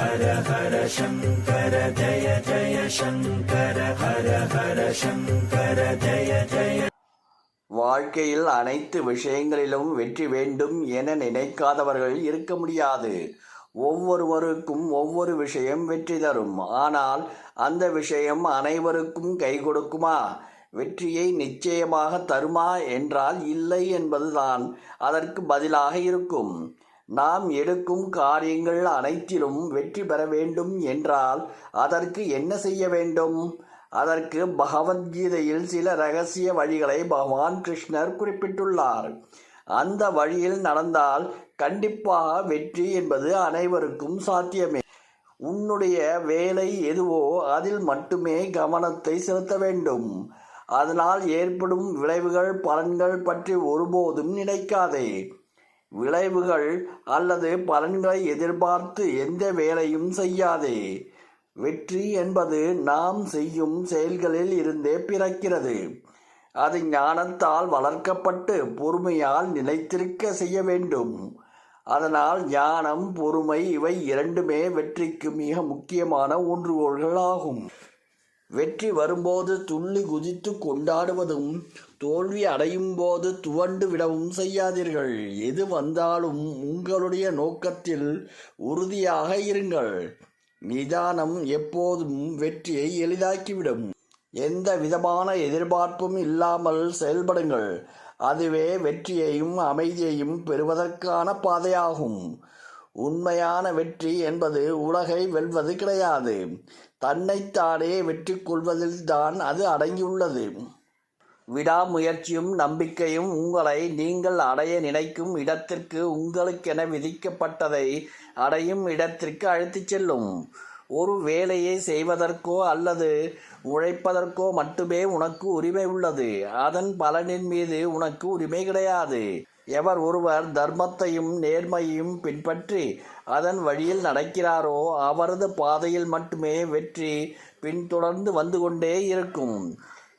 ஹர ஹர சங்கர ஜய ஜய சங்கர ஹர ஹர சங்கர ஜய ஜய. வாழ்க்கையில் அனைத்து விஷயங்களிலும் வெற்றி வேண்டும் என நினைக்காதவர்கள் இருக்க முடியாது. ஒவ்வொருவருக்கும் ஒவ்வொரு விஷயம் வெற்றி தரும். ஆனால் அந்த விஷயம் அனைவருக்கும் கை கொடுக்குமா? வெற்றியை நிச்சயமாக தருமா? என்றால் இல்லை என்பதுதான் அதற்கு பதிலாக இருக்கும். நாம் எடுக்கும் காரியங்கள் அனைத்திலும் வெற்றி பெற வேண்டும் என்றால் அதற்கு என்ன செய்ய வேண்டும்? அதற்கு பகவத்கீதையில் சில ரகசிய வழிகளை பகவான் கிருஷ்ணர் குறிப்பிட்டுள்ளார். அந்த வழியில் நடந்தால் கண்டிப்பாக வெற்றி என்பது அனைவருக்கும் சாத்தியமே. உன்னுடைய வேலை எதுவோ அதில் மட்டுமே கவனத்தை செலுத்த வேண்டும். அதனால் ஏற்படும் விளைவுகள் பலன்கள் பற்றி ஒருபோதும் நினைக்காதே. விளைவுகள் அல்லது பலன்களை எதிர்பார்த்து எந்த வேலையும் செய்யாதே. வெற்றி என்பது நாம் செய்யும் செயல்களில் இருந்தே பிறக்கிறது. அது ஞானத்தால் வளர்க்கப்பட்டு பொறுமையால் நிலைத்திருக்க செய்ய வேண்டும். அதனால் ஞானம் பொறுமை இவை இரண்டுமே வெற்றிக்கு மிக முக்கியமான ஊன்றுகோல்கள் ஆகும் வெற்றி வரும்போது துள்ளி குதித்து கொண்டாடுவதும் தோல்வி அடையும் போது துவண்டு விடவும் செய்யாதீர்கள். எது வந்தாலும் உங்களுடைய நோக்கத்தில் உறுதியாக இருங்கள். நிதானம் எப்போதும் வெற்றியை எளிதாக்கிவிடும். எந்த விதமான எதிர்பார்ப்பும் இல்லாமல் செயல்படுங்கள். அதுவே வெற்றியையும் அமைதியையும் பெறுவதற்கான பாதையாகும். உண்மையான வெற்றி என்பது உலகை வெல்வது கிடையாது. தன்னைத்தானே வெற்றி கொள்வதில்தான் அது அடங்கியுள்ளது. விடாமுயற்சியும் நம்பிக்கையும் உங்களை நீங்கள் அடைய நினைக்கும் இடத்திற்கு உங்களுக்கென விதிக்கப்பட்டதை அடையும் இடத்திற்கு அழைத்துச் செல்லும். ஒரு வேலையை செய்வதற்கோ அல்லது உழைப்பதற்கோ மட்டுமே உனக்கு உரிமை உள்ளது. அதன் பலனின் மீது உனக்கு உரிமை கிடையாது. எவர் ஒருவர் தர்மத்தையும் நேர்மையையும் பின்பற்றி அதன் வழியில் நடக்கிறாரோ அவரது பாதையில் மட்டுமே வெற்றி பின்தொடர்ந்து வந்து கொண்டே இருக்கும்.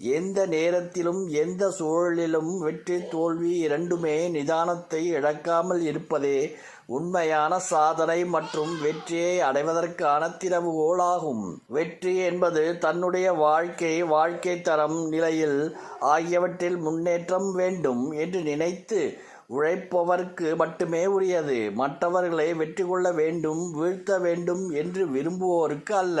எந்த நேரத்திலும் எந்த சூழலிலும் வெற்றி தோல்வி இரண்டுமே நிதானத்தை இழக்காமல் இருப்பதே உண்மையான சாதனை மற்றும் வெற்றியை அடைவதற்கான திறவுகோளாகும் வெற்றி என்பது தன்னுடைய வாழ்க்கை வாழ்க்கை தரம் நிலையில் ஆகியவற்றில் முன்னேற்றம் வேண்டும் என்று நினைத்து உழைப்பவர்க்கு மட்டுமே உரியது. மற்றவர்களை வெற்றி கொள்ள வேண்டும் வீழ்த்த வேண்டும் என்று விரும்புவோருக்கு அல்ல.